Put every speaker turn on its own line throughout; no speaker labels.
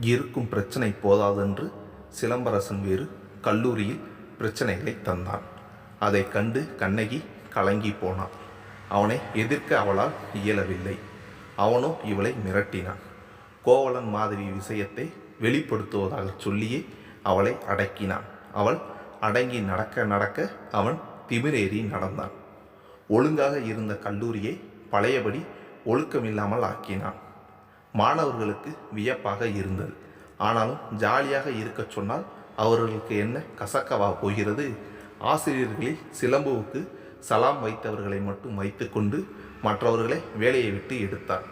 இருக்கும் பிரச்சனை போதாதென்று சிலம்பரசன் வேறு கல்லூரியில் பிரச்சனைகளை தந்தான். அதை கண்டு கண்ணகி கலங்கி போனான். அவனை எதிர்க்க அவளால் இயலவில்லை. அவனோ இவளை மிரட்டினான். கோவலன் மாதிரி விஷயத்தை வெளிப்படுத்துவதாக சொல்லியே அவளை அடக்கினான். அவள் அடங்கி நடக்க நடக்க அவன் திமிரேறி நடந்தான். ஒழுங்காக இருந்த கல்லூரியை பழையபடி ஒழுக்கமில்லாமல் ஆக்கினான். மாணவர்களுக்கு வியப்பாக இருந்தது. ஆனாலும் ஜாலியாக இருக்கச் சொன்னால் அவர்களுக்கு என்ன கசக்கவா போகிறது? ஆசிரியர்களில் சிலம்புவுக்கு சலாம் வைத்தவர்களை மட்டும் வைத்துக்கொண்டு மற்றவர்களை வேலையை விட்டு எடுத்தார்.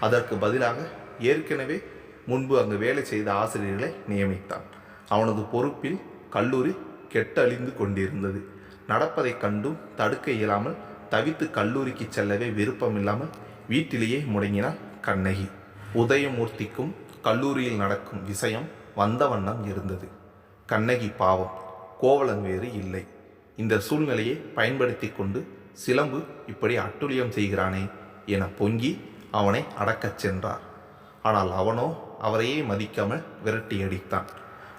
அதற்கு பதிலாக ஏற்கனவே முன்பு அங்கு வேலை செய்த ஆசிரியர்களை நியமித்தான். அவனது பொறுப்பில் கல்லூரி கெட்டழிந்து கொண்டிருந்தது. நடப்பதைக் கண்டும் தடுக்க இயலாமல் தவித்து கல்லூரிக்கு செல்லவே விருப்பமில்லாமல் வீட்டிலேயே முடங்கினார் கண்ணகி. உதயமூர்த்திக்கும் கல்லூரியில் நடக்கும் விஷயம் வந்த வண்ணம் இருந்தது. கண்ணகி பாவம் கோவலன் வேறு இல்லை. இந்த சூழ்நிலையை பயன்படுத்தி கொண்டு சிலம்பு இப்படி அட்டுழியம் செய்கிறானே என பொங்கி அவனை அடக்கச் சென்றார். ஆனால் அவனோ அவரையே மதிக்காமல் விரட்டி அடித்தான்.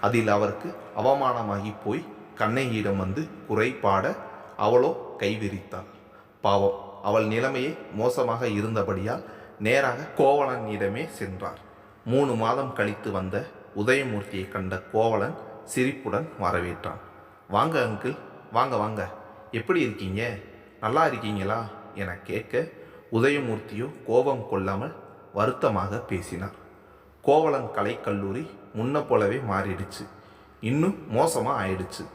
அதில் அவருக்கு அவமானமாகி போய் கண்ணகியிடம் வந்து குறைபாட அவளோ கைவிரித்தாள். பாவம் அவள் நிலைமையே மோசமாக இருந்தபடியால் நேராக கோவலனிடமே சென்றார். மூணு மாதம் கழித்து வந்த உதயமூர்த்தியை கண்ட கோவலன் சிரிப்புடன் வரவேற்றான். வாங்க அங்கிள். வாங்க வாங்க. எப்படி இருக்கீங்க? நல்லா இருக்கீங்களா? என கேட்க உதயமூர்த்தியோ கோபம் கொள்ளாமல் வருத்தமாக பேசினார். கோவலன் கலைக்கல்லூரி முன்ன போலவே மாறிடுச்சு. இன்னும் மோசமாக ஆயிடுச்சு.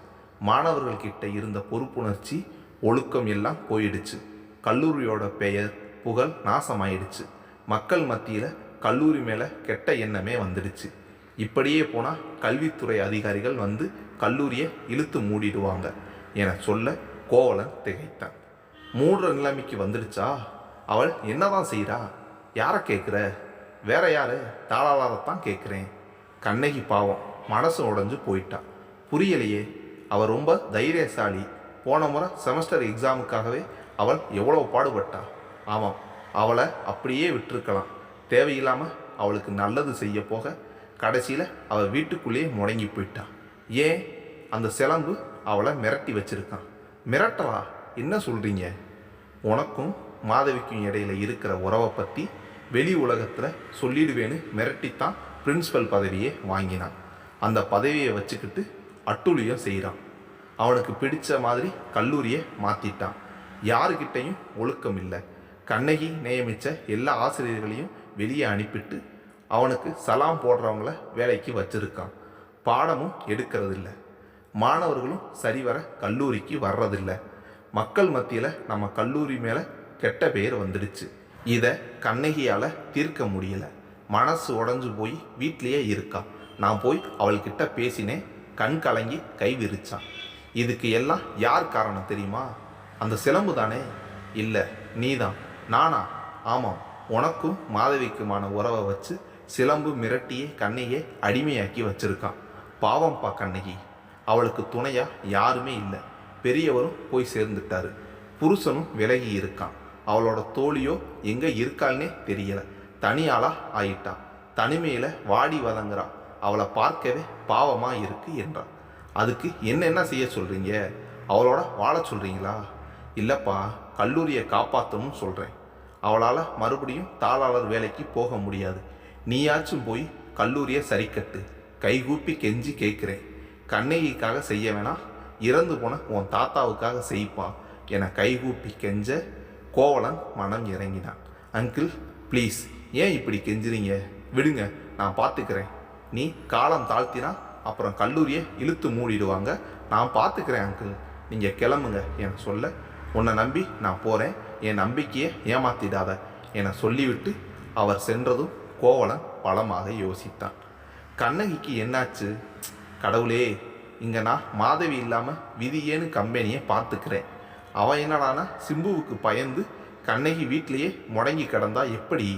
மாணவர்கள்கிட்ட இருந்த பொறுப்புணர்ச்சி ஒழுக்கம் எல்லாம் போயிடுச்சு. கல்லூரியோட பெயர் புகழ் நாசமாயிடுச்சு. மக்கள் மத்தியில் கல்லூரி மேலே கெட்ட எண்ணமே வந்துடுச்சு. இப்படியே போனால் கல்வித்துறை அதிகாரிகள் வந்து கல்லூரியை இழுத்து மூடிடுவாங்க என சொல்ல கோவலன் திகைத்தான். மூடுற நிலைமைக்கு வந்துடுச்சா? அவள் என்னதான் செய்கிறா யாரை கேட்குற வேற யார்? தாளாளரைத்தான் கேட்குறேன் கண்ணகி பாவம் மனசு உடைஞ்சு போயிட்டா. புரியலையே அவள் ரொம்ப தைரியசாலி. போன முறை செமஸ்டர் எக்ஸாமுக்காகவே அவள் எவ்வளோ பாடுபட்டா? ஆமாம் அவளை அப்படியே விட்டுருக்கலாம். தேவையில்லாமல் அவளுக்கு நல்லது செய்ய போக கடைசியில் அவள் வீட்டுக்குள்ளேயே முடங்கி போயிட்டான் ஏன்? அந்த சிலம்பு அவளை மிரட்டி வச்சிருக்கான். மிரட்டலா? என்ன சொல்கிறீங்க உனக்கும் மாதவிக்கும் இடையில இருக்கிற உறவை பற்றி வெளி உலகத்தில் சொல்லிடுவேன்னு மிரட்டித்தான் பிரின்சிபல் பதவியை வாங்கினான். அந்த பதவியை வச்சுக்கிட்டு அட்டூழியம் செய்கிறான் அவனுக்கு பிடிச்ச மாதிரி கல்லூரியை மாற்றிட்டான் யாருக்கிட்டேயும் ஒழுக்கம் இல்லை கண்ணகி நியமித்த எல்லா ஆசிரியர்களையும் வெளியே அனுப்பிட்டு அவனுக்கு சலாம் போடுறவங்கள வேலைக்கு வச்சிருக்கான். பாடமும் எடுக்கிறதில்ல. மாணவர்களும் சரிவர கல்லூரிக்கு வர்றதில்ல. மக்கள் மத்தியில் நம்ம கல்லூரி மேலே கெட்ட பெயர் வந்துடுச்சு. இதை கண்ணகியால் தீர்க்க முடியல. மனசு உடஞ்சு போய் வீட்லேயே இருக்கா. நான் போய் அவள்கிட்ட பேசினேன். கண் கலங்கி கை விரிச்சான். இதுக்கு எல்லாம் யார் காரணம் தெரியுமா? அந்த சிலம்பு தானே? இல்லை நீதான். நானா? ஆமாம். உனக்கும் மாதவிக்குமான உறவை வச்சு சிலம்பு மிரட்டியே கண்ணையே அடிமையாக்கி வச்சிருக்கான். பாவம்ப்பா கண்ணகி. அவளுக்கு துணையா யாருமே இல்லை. பெரியவரும் போய் சேர்ந்துட்டாரு. புருஷனும் விலகி இருக்கான். அவளோட தோழியோ எங்கே இருக்காள்னே தெரியல. தனியாளா ஆயிட்டா. தனிமையில் வாடி வதங்குறா. அவளை பார்க்கவே பாவமாக இருக்கு என்றான். அதுக்கு என்னென்ன செய்ய சொல்கிறீங்க அவளோட வாழ சொல்கிறீங்களா இல்லைப்பா. கல்லூரியை காப்பாற்றணும்னு சொல்கிறேன் அவளால் மறுபடியும் தாளாளர் வேலைக்கு போக முடியாது. நீயாச்சும் போய் கல்லூரியை சரிக்கட்டு. கைகூப்பி கெஞ்சி கேட்குறேன். கண்ணகிக்காக செய்ய வேணாம். இறந்து போன உன் தாத்தாவுக்காக செய்ப்பா என கைகூப்பி கெஞ்ச கோவலன் மனம் இறங்கினான். அங்கிள் ப்ளீஸ் ஏன் இப்படி கெஞ்சுறீங்க? விடுங்க நான் பார்த்துக்கிறேன் நீ காலம் தாழ்த்தினா அப்புறம் கல்லூரியை இழுத்து மூடிடுவாங்க. நான் பார்த்துக்கிறேன் அங்கிள். நீங்கள் கிளம்புங்க என சொல்ல உன்னை நம்பி நான் போகிறேன் என் நம்பிக்கையை ஏமாத்திடாத என சொல்லிவிட்டு அவர் சென்றதும் கோவலன் பலமாக யோசித்தான். கண்ணகிக்கு என்னாச்சு? கடவுளே இங்கே நான் மாதவி இல்லாமல் விதியேன்னு கம்பெனியை பார்த்துக்கிறேன். அவன் என்னடானா சிம்புவுக்கு பயந்து கண்ணகி வீட்டிலேயே முடங்கி கிடந்தா எப்படி?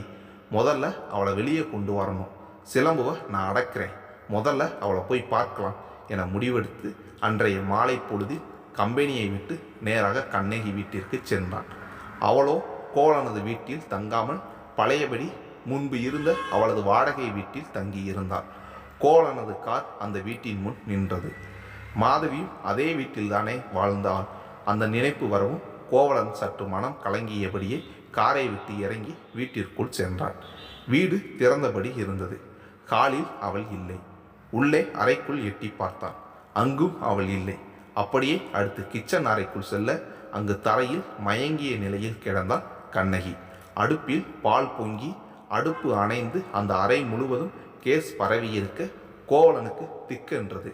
முதல்ல அவளை வெளியே கொண்டு வரணும். சிலம்புவை நான் அடக்கிறேன். முதல்ல அவளை போய் பார்க்கலாம் என முடிவெடுத்து அன்றைய மாலை பொழுதில் கம்பெனியை விட்டு நேராக கண்ணகி வீட்டிற்கு சென்றான். அவளோ கோலனது வீட்டில் தங்காமல் பழையபடி முன்பு இருந்த அவளது வாடகை வீட்டில் தங்கியிருந்தாள். கோலனது கார் அந்த வீட்டின் முன் நின்றது. மாதவியும் அதே வீட்டில்தானே வாழ்ந்தாள். அந்த நினைப்பு வரவும் கோவலன் சற்று மனம் கலங்கியபடியே காரை விட்டு இறங்கி வீட்டிற்குள் சென்றான். வீடு திறந்தபடி இருந்தது. காலில் அவள் இல்லை. உள்ளே அறைக்குள் எட்டி பார்த்தான். அங்கும் அவள் இல்லை. அப்படியே அடுத்து கிச்சன் அறைக்குள் செல்ல அங்கு தரையில் மயங்கிய நிலையில் கிடந்தாள் கண்ணகி. அடுப்பில் பால் பொங்கி அடுப்பு அணைந்து அந்த அறை முழுவதும் கேஸ் பரவியிருக்க கோவலனுக்கு திக்கென்றது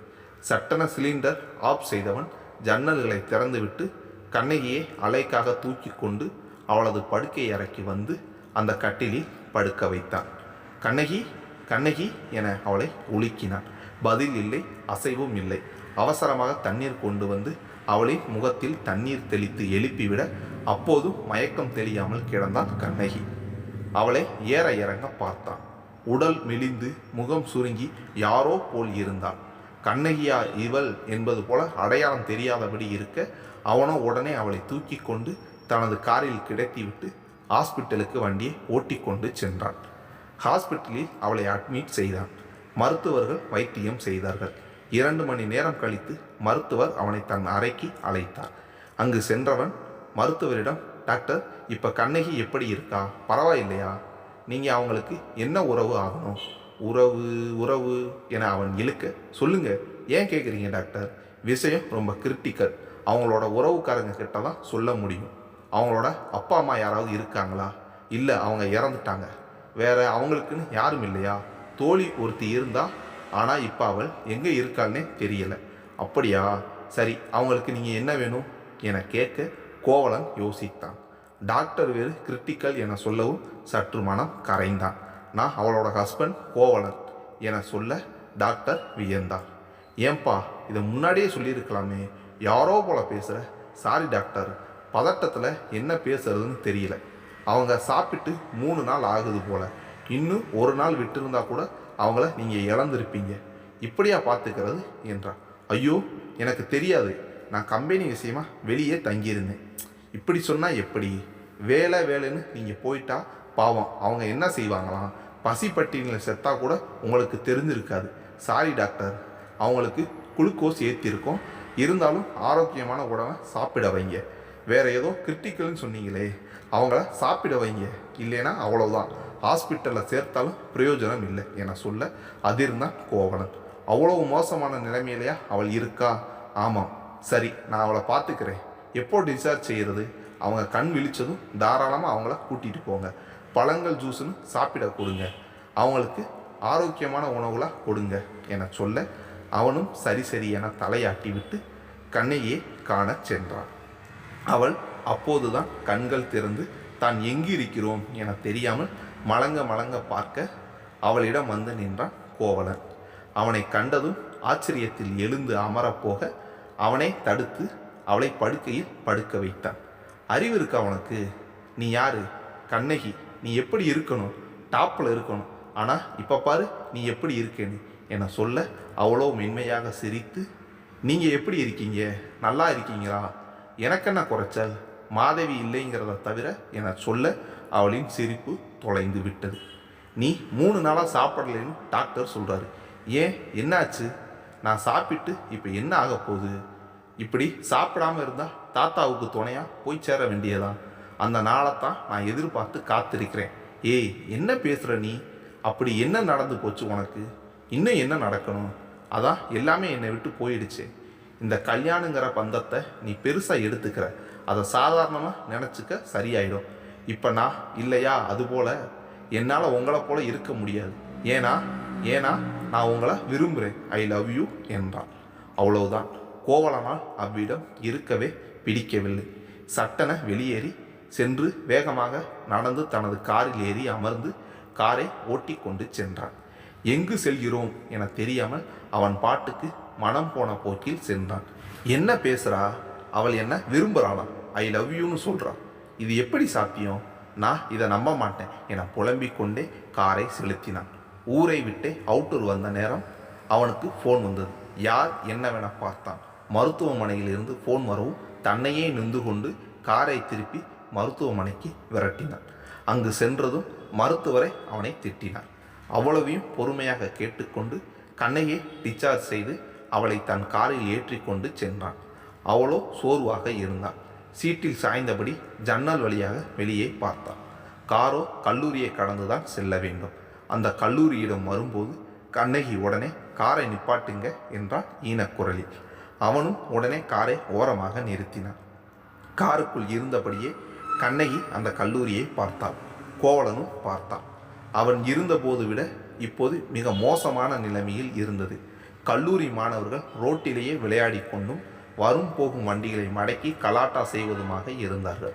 சட்டன சிலிண்டர் ஆஃப் செய்தவன் ஜன்னல்களை திறந்துவிட்டு கண்ணகியை அலைக்காக தூக்கி கொண்டு அவளது படுக்கை அறைக்கு வந்து அந்த கட்டிலில் படுக்க வைத்தான். கண்ணகி கண்ணகி என அவளை உலுக்கினான். பதில் இல்லை அசைவும் இல்லை. அவசரமாக தண்ணீர் கொண்டு வந்து அவளின் முகத்தில் தண்ணீர் தெளித்து எழுப்பிவிட அப்போதும் மயக்கம் தெரியாமல் கிடந்தான் கண்ணகி. அவளை ஏற இறங்க பார்த்தான். உடல் மெலிந்து முகம் சுருங்கி யாரோ போல் இருந்தாள். கண்ணகியா இவள் என்பது போல அடையாளம் தெரியாதபடி இருக்க அவனோ உடனே அவளை தூக்கி கொண்டு தனது காரில் கிடத்திவிட்டு ஹாஸ்பிட்டலுக்கு வண்டியை ஓட்டிக்கொண்டு சென்றான். ஹாஸ்பிட்டலில் அவளை அட்மிட் செய்தான். மருத்துவர்கள் வைத்தியம் செய்தார்கள். இரண்டு மணி நேரம் கழித்து மருத்துவர் அவனை தன் அறைக்கு அழைத்தார். அங்கு சென்றவன் மருத்துவரிடம் டாக்டர் இப்போ கண்ணகி எப்படி இருக்கா? பரவாயில்லையா? நீங்கள் அவங்களுக்கு என்ன உறவு ஆகணும்? உறவு உறவு என அவன் இழுக்க சொல்லுங்க ஏன் கேட்குறீங்க டாக்டர்? விஷயம் ரொம்ப கிரிட்டிக்கல். அவங்களோட உறவுக்காரங்க கிட்ட தான் சொல்ல முடியும். அவங்களோட அப்பா அம்மா யாராவது இருக்காங்களா? இல்லை அவங்க இறந்துட்டாங்க. வேற அவங்களுக்குன்னு யாரும் இல்லையா? தோழி ஒருத்தி இருந்தால் ஆனால் இப்போ அவள் எங்கே இருக்காள்னே தெரியலை. அப்படியா? சரி அவங்களுக்கு நீங்கள் என்ன வேணும்? என கேட்க கோவலன் யோசித்தான். டாக்டர் வேறு கிரிட்டிக்கல் என சொல்லவும் சற்று மனம் கரைந்தான். நான் அவளோட ஹஸ்பண்ட் கோவலன் என சொல்ல டாக்டர் வியந்தார். ஏன்பா இதை முன்னாடியே சொல்லியிருக்கலாமே. யாரோ போல பேசுகிற சாரி டாக்டர். பதட்டத்தில் என்ன பேசுறதுன்னு தெரியல. அவங்க சாப்பிட்டு மூணு நாள் ஆகுது போல. இன்னும் ஒரு நாள் விட்டுருந்தா கூட அவங்கள நீங்கள் இழந்திருப்பீங்க. இப்படியா பார்த்துக்கிறது என்றான். ஐயோ எனக்கு தெரியாது. நான் கம்பெனி விஷயமா வெளியே தங்கியிருந்தேன். இப்படி சொன்னால் எப்படி? வேலை வேலைன்னு நீங்கள் போயிட்டா பாவம். அவங்க என்ன செய்வாங்களாம்? பசி பட்டியலில் செத்தா கூட உங்களுக்கு தெரிஞ்சிருக்காது. சாரி டாக்டர் அவங்களுக்கு குளுக்கோஸ் ஏற்றிருக்கோம் இருந்தாலும் ஆரோக்கியமான உணவை சாப்பிட வைங்க. வேறு ஏதோ கிரிட்டிக்கல்னு சொன்னீங்களே. அவங்கள சாப்பிட வைங்க. இல்லைன்னா அவ்வளோதான் ஹாஸ்பிட்டலில் சேர்த்தாலும் பிரயோஜனம் இல்லை என சொல்ல அதிர்ந்தான் கோவலன். அவ்வளவு மோசமான நிலைமையிலையா அவள் இருக்கா? ஆமாம். சரி நான் அவளை பார்த்துக்கிறேன். எப்போ டிஸ்சார்ஜ் செய்கிறது அவங்க கண் விழிச்சதும் தாராளமாக அவங்கள கூட்டிகிட்டு போங்க. பழங்கள் ஜூஸ்னு சாப்பிட கொடுங்க. அவங்களுக்கு ஆரோக்கியமான உணவுகளாக கொடுங்க என சொல்ல அவனும் சரி சரி என தலையாட்டி விட்டு கண்ணையே காணச் சென்றான். அவள் அப்போதுதான் கண்கள் திறந்து தான் எங்கிருக்கிறோம்? என தெரியாமல் மலங்க மலங்க பார்க்க அவளிடம் வந்து நின்றான் கோவலன். அவனை கண்டதும் ஆச்சரியத்தில் எழுந்து அமரப் போக அவனை தடுத்து அவளை படுக்கையில் படுக்க வைத்தான். அறிவு இருக்கு அவனுக்கு நீ யாரு? கண்ணகி நீ எப்படி இருக்கணும்? டாப்பில் இருக்கணும். ஆனால் இப்போ பாரு நீ எப்படி இருக்கேன்னு என சொல்ல அவ்வளோ மென்மையாக சிரித்து நீங்கள் எப்படி இருக்கீங்க? நல்லா இருக்கீங்களா? எனக்கென்ன குறைச்சல்? மாதவி இல்லைங்கிறத தவிர என சொல்ல அவளின் சிரிப்பு தொலைந்து விட்டது. நீ மூணு நாளாக சாப்பிடலைன்னு டாக்டர் சொல்கிறாரு ஏன்? என்னாச்சு? நான் சாப்பிட்டு இப்போ என்ன ஆக போகுது? இப்படி சாப்பிடாம இருந்தால் தாத்தாவுக்கு துணையாக போய் சேர வேண்டியதான் அந்த நாளைத்தான் நான் எதிர்பார்த்து காத்திருக்கிறேன். ஏய் என்ன பேசுகிற நீ? அப்படி என்ன நடந்து போச்சு உனக்கு? இன்னும் என்ன நடக்கணும்? அதான் எல்லாமே என்னை விட்டு போயிடுச்சு. இந்த கல்யாணங்கிற பந்தத்தை நீ பெருசாக எடுத்துக்கிற. அதை சாதாரணமாக நினச்சிக்க சரியாயிடும். இப்போ நான் இல்லையா? அதுபோல் என்னால் உங்களை போல் இருக்க முடியாது. ஏன்னா ஏன்னா நான் உங்களை விரும்புகிறேன் ஐ லவ் யூ என்றான் அவ்வளவுதான். கோவலனால் அவ்விடம் இருக்கவே பிடிக்கவில்லை. சட்டென வெளியேறி சென்று வேகமாக நடந்து தனது காரில் ஏறி அமர்ந்து காரை ஓட்டி கொண்டு சென்றான். எங்கு செல்கிறோம்? என தெரியாமல் அவன் பாட்டுக்கு மனம் போன போக்கில் சென்றான். என்ன பேசுகிறா அவள் என்ன விரும்புகிறாளா ஐ லவ் யூன்னு சொல்கிறான் இது எப்படி சாத்தியம்? நான் இதை நம்ப மாட்டேன். என புலம்பிக் கொண்டே காரை செலுத்தினான். ஊரை விட்டு அவுட்டூர் வந்த நேரம் அவனுக்கு ஃபோன் வந்தது. யார் என்னவென பார்த்தான். மருத்துவமனையில் இருந்து ஃபோன் வரவும் தன்னையே நின்று கொண்டு காரை திருப்பி மருத்துவமனைக்கு விரட்டினான். அங்கு சென்றதும் மருத்துவரை அவனை திட்டினார். அவ்வளவையும் பொறுமையாக கேட்டுக்கொண்டு கண்ணையை டிஸ்சார்ஜ் செய்து அவளை தன் காரில் ஏற்றிக்கொண்டு சென்றான். அவளோ சோர்வாக இருந்தான் சீட்டில் சாய்ந்தபடி ஜன்னல் வழியாக வெளியே பார்த்தான். காரோ கல்லூரியை கடந்துதான் செல்ல வேண்டும். அந்த கல்லூரியிடம் வரும்போது கண்ணகி உடனே காரை நிப்பாட்டுங்க என்றான் ஈனக்குரலில் அவனும் உடனே காரை ஓரமாக நிறுத்தினான். காருக்குள் இருந்தபடியே கண்ணகி அந்த கல்லூரியை பார்த்தாள். கோவலனும் பார்த்தான். அவன் இருந்தபோது விட இப்போது மிக மோசமான நிலைமையில் இருந்தது. கல்லூரி மாணவர்கள் ரோட்டிலேயே விளையாடிக் கொண்டும் வரும் போகும் வண்டிகளை மடக்கி கலாட்டா செய்வதுமாக இருந்தார்கள்.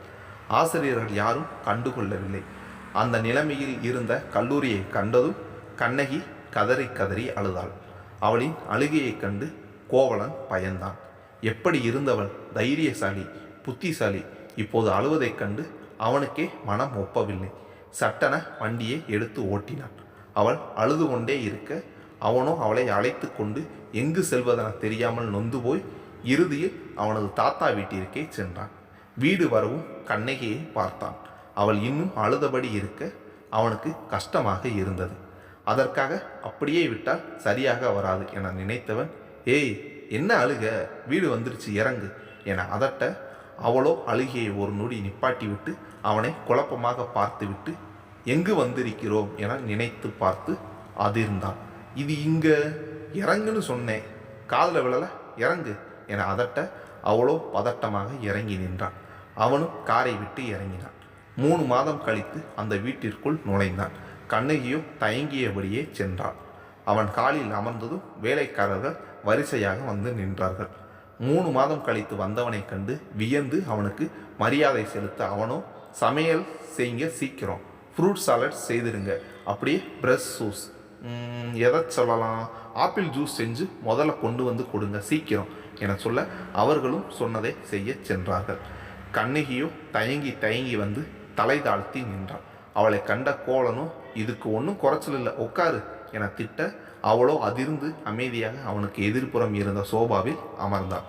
ஆசிரியர்கள் யாரும் கண்டுகொள்ளவில்லை. அந்த நிலைமையில் இருந்த கல்லூரியை கண்டதும் கண்ணகி கதறி கதறி அழுதாள். அவளின் அழுகையைக் கண்டு கோவலன் பயந்தான். எப்படி இருந்தவள்? தைரியசாலி புத்திசாலி. இப்போது அழுவதைக் கண்டு அவனுக்கே மனம் ஒப்பவில்லை. சட்டென வண்டியை எடுத்து ஓட்டினான். அவள் அழுது கொண்டே இருக்க அவனோ அவளை அழைத்து கொண்டு எங்கு செல்வதென தெரியாமல் நொந்து போய் இறுதியில் அவனது தாத்தா வீட்டிற்கே சென்றான். வீடு வரவும் கண்ணகியை பார்த்தான். அவள் இன்னும் அழுதபடி இருக்க அவனுக்கு கஷ்டமாக இருந்தது. அதற்காக அப்படியே விட்டால் சரியாக வராது என நினைத்தவன் ஏய் என்ன அழுக? வீடு வந்துருச்சு இறங்கு என அதட்ட அவளோ அழுகையை ஒரு நொடி நிப்பாட்டி விட்டு அவனை குழப்பமாக பார்த்துவிட்டு எங்கு வந்திருக்கிறோம் என நினைத்து பார்த்து அதிர்ந்தான். இது இங்க? இறங்குன்னு சொன்னேன். காதில் விழல? இறங்கு என அதட்ட அவ்வளோ பதட்டமாக இறங்கி நின்றான். அவனும் காரை விட்டு இறங்கினான். மூணு மாதம் கழித்து அந்த வீட்டிற்குள் நுழைந்தான். கண்ணகியும் தயங்கியபடியே சென்றான் அவன் காலில் அமர்ந்ததும் வேலைக்காரர்கள் வரிசையாக வந்து நின்றார்கள். மூணு மாதம் கழித்து வந்தவனை கண்டு வியந்து அவனுக்கு மரியாதை செலுத்த அவனோ சமையல் செய்ய சீக்கிரம். ஃப்ரூட் சாலட் செய்திருங்க அப்படியே ப்ரெஷ் ஜூஸ். எதை சொல்லலாம்? ஆப்பிள் ஜூஸ் செஞ்சு முதல்ல கொண்டு வந்து கொடுங்க சீக்கிரம். என சொல்ல அவர்களும் சொன்னதை செய்ய சென்றார்கள். கண்ணகியோ தயங்கி தயங்கி வந்து தலை தாழ்த்தி நின்றாள் அவளை கண்ட கோலனும் இதுக்கு ஒன்றும் குறைச்சல் இல்லை உட்காரு என திட்ட அவளோ அதிர்ந்து அமைதியாக அவனுக்கு எதிர்ப்புறம் இருந்த சோபாவில் அமர்ந்தாள்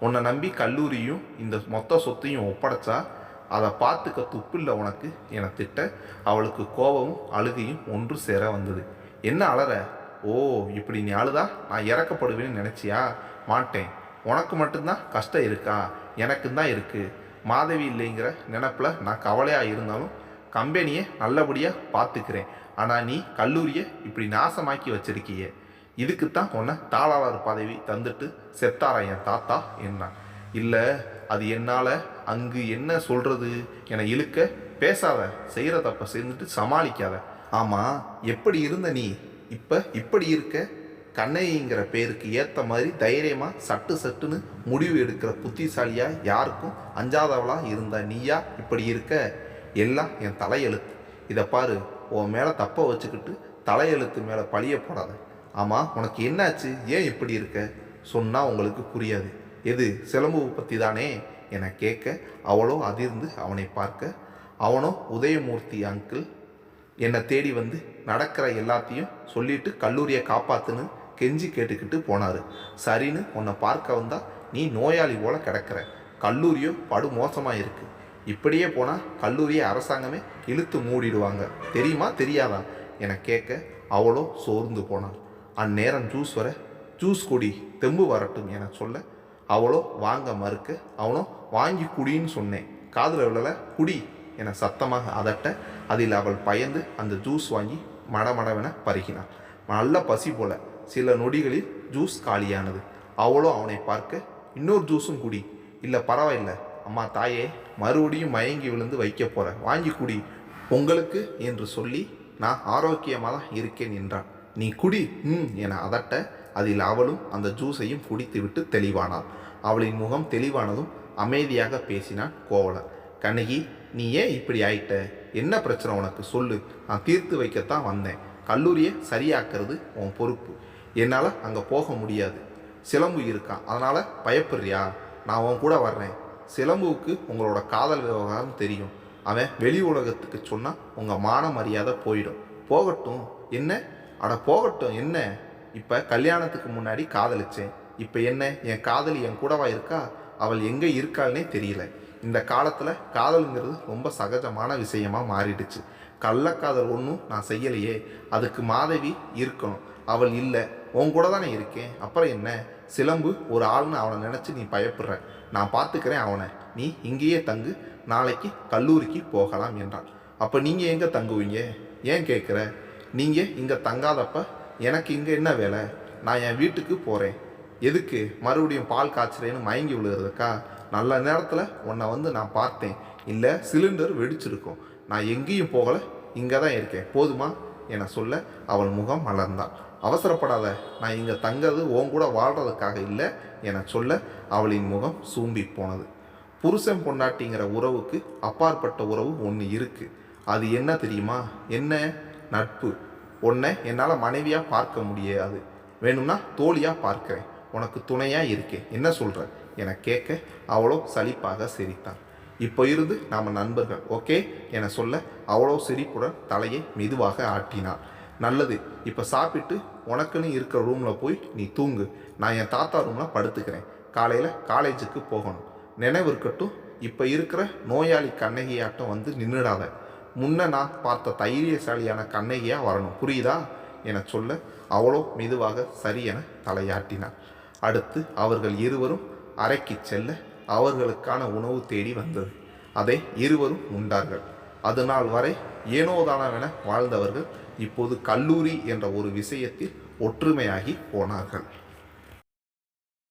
உன்னை நம்பி கல்லூரியும் இந்த மொத்த சொத்தையும் ஒப்படைச்சா? அதை பார்த்துக்க துப்பில்லை உனக்கு என திட்ட அவளுக்கு கோபமும் அழுகையும் ஒன்று சேர வந்தது. என்ன அலற? ஓ இப்படி நீ அழுதா? நான் இறக்கப்படுவேன்னு நினச்சியா? மாட்டேன். உனக்கு மட்டும்தான் கஷ்டம் இருக்கா? எனக்கு தான் இருக்குது மாதவி இல்லைங்கிற நினப்பில் நான் கவலையாக இருந்தாலும் கம்பெனியை நல்லபடியாக பார்த்துக்கிறேன். ஆனால் நீ கல்லூரியை இப்படி நாசமாக்கி வச்சிருக்கிய. இதுக்குத்தான் உன்னை தாளாளர் பதவி தந்துட்டு செத்தாரா என் தாத்தா என்ன? இல்லை அது என்னால் அங்கு என்ன சொல்கிறது என இழுக்க பேசாத செய்கிற தப்பை செஞ்சுட்டு சமாளிக்காத. ஆமாம் எப்படி இருந்த நீ? இப்போ இப்படி இருக்க? கண்ணைங்கிற பேருக்கு ஏற்ற மாதிரி தைரியமாக சட்டு சட்டுன்னு முடிவு எடுக்கிற புத்திசாலியாக யாருக்கும் அஞ்சாதவளாக இருந்த நீயா இப்படி இருக்க? எல்லாம் என் தலையெழுத்து. இதை பாரு உன் மேலே தப்பை வச்சுக்கிட்டு தலையெழுத்து மேலே பழிய போடாத. ஆமாம் உனக்கு என்னாச்சு? ஏன் இப்படி இருக்க? சொன்னால் உங்களுக்கு புரியாது. எது சிலம்பு பற்றி தானே? என கேட்க அவளோ அதிர்ந்து அவனை பார்க்க அவனோ உதயமூர்த்தி அங்கிள். என்னை தேடி வந்து நடக்கிற எல்லாத்தையும் சொல்லிட்டு கல்லூரியை காப்பாற்றுன்னு கெஞ்சி கேட்டுக்கிட்டு போனார். சரின்னு உன்னை பார்க்க வந்தால் நீ நோயாளி போல கிடக்கிற. கல்லூரியோ படு மோசமாக இருக்குது இப்படியே போனால் கல்லூரியை அரசாங்கமே இழுத்து மூடிடுவாங்க. தெரியுமா? தெரியாதா? என கேட்க அவளோ சோர்ந்து போனாள் அந்நேரம் ஜூஸ் வர ஜூஸ் குடி தெம்பு வரட்டும் என சொல்ல அவளோ வாங்க மறுக்க அவனோ வாங்கி குடின்னு சொன்னேன். காதில் விழலை குடி என சத்தமாக அதட்ட அதில் அவள் பயந்து அந்த ஜூஸ் வாங்கி மடமடவென பருகினாள். நல்ல பசி போல சில நொடிகளில் ஜூஸ் காலியானது. அவளோ அவனை பார்க்க இன்னொரு ஜூஸும் குடி. இல்லை பரவாயில்ல. அம்மா தாயே மறுபடியும் மயங்கி விழுந்து வைக்க போகிறேன் வாங்கி குடி. உங்களுக்கு என்று சொல்லி நான் ஆரோக்கியமாக தான் இருக்கேன் என்றான். நீ குடி ம் என அதட்ட அதில் அவளும் அந்த ஜூஸையும் குடித்துவிட்டு தெளிவானாள். அவளின் முகம் தெளிவானதும் அமைதியாக பேசினான் கோவலன். கண்ணகி நீ ஏன் இப்படி ஆயிட்ட? என்ன பிரச்சனை உனக்கு? சொல்லு. நான் தீர்த்து வைக்கத்தான் வந்தேன். கல்லூரியை சரியாக்குறது உன் பொறுப்பு. என்னால் அங்கே போக முடியாது. சிலம்பு இருக்கான். அதனால் பயப்படுறியா? நான் உன் கூட வர்றேன். சிலம்புவுக்கு உங்களோட காதல் விவகாரம் தெரியும். அவன் வெளி உலகத்துக்கு சொன்னால் உங்கள் மான மரியாதை போயிடும். போகட்டும். என்ன? அட போகட்டும். என்ன? இப்போ கல்யாணத்துக்கு முன்னாடி காதலிச்சேன். இப்போ என்ன? என் காதலி என் கூடவா இருக்கா? அவள் எங்கே இருக்காள்னே தெரியல. இந்த காலத்தில் காதலுங்கிறது ரொம்ப சகஜமான விஷயமாக மாறிடுச்சு. கள்ளக்காதல் ஒன்றும் நான் செய்யலையே. அதுக்கு மாதவி இருக்கணும். அவள் இல்லை. உன் கூட தானே இருக்கேன். அப்புறம் என்ன? சிலம்பு ஒரு ஆள்னு அவனை நினச்சி நீ பயப்படுற. நான் பார்த்துக்கிறேன் அவனை. நீ இங்கேயே தங்கு. நாளைக்கு கல்லூரிக்கு போகலாம் என்றான். அப்போ நீங்கள் எங்கே தங்குவீங்க? ஏன் கேட்குற நீங்கள் இங்கே தங்காதப்ப எனக்கு இங்கே என்ன வேலை? நான் என் வீட்டுக்கு போகிறேன் எதுக்கு? மறுபடியும் பால் காய்ச்சறேன்னு மயங்கி விழுகிறதுக்கா? நல்ல நேரத்தில் உன்னை வந்து நான் பார்த்தேன். இல்லை சிலிண்டர் வெடிச்சிருக்கும். நான் எங்கேயும் போகலை. இங்கே தான் இருக்கேன். போதுமா? என சொல்ல அவள் முகம் மலர்ந்தாள். அவசரப்படாத. நான் இங்கே தங்கிறது உன் கூட வாழ்கிறதுக்காக இல்லை என சொல்ல அவளின் முகம் சூம்பி போனது. புருஷன் பொண்டாட்டிங்கிற உறவுக்கு அப்பாற்பட்ட உறவு ஒன்று இருக்குது அது என்ன தெரியுமா? என்ன? நட்பு. உன்னை என்னால் மனைவியாக பார்க்க முடியாது. வேணும்னா தோழியாக பார்க்கிறேன். உனக்கு துணையாக இருக்கேன். என்ன சொல்கிற என கேட்க அவ்வளோ சலிப்பாக சிரித்தான் இப்போ இருந்து நாம் நண்பர்கள் ஓகே? என சொல்ல அவ்வளோ சிரிப்புடன் தலையை மெதுவாக ஆட்டினான் நல்லது. இப்போ சாப்பிட்டு உனக்குன்னு இருக்கிற ரூமில் போய் நீ தூங்கு. நான் என் தாத்தா ரூமில் படுத்துக்கிறேன். காலையில் காலேஜுக்கு போகணும். நினைவு இருக்கட்டும். இப்போ இருக்கிற நோயாளி கண்ணகியாட்டம் வந்து நின்றுடாத முன்ன நான் பார்த்த தைரியசாலியான கண்ணகியாக வரணும். புரியுதா? என சொல்ல அவளோ மெதுவாக சரி என தலையாட்டினார் அடுத்து அவர்கள் இருவரும் அறைக்கு செல்ல அவர்களுக்கான உணவு தேடி வந்தது. அதை இருவரும் உண்டார்கள். அது நாள் வரை ஏனோதானவென வாழ்ந்தவர்கள் இப்போது கல்லூரி என்ற ஒரு விஷயத்தில் ஒற்றுமையாகி போனார்கள்.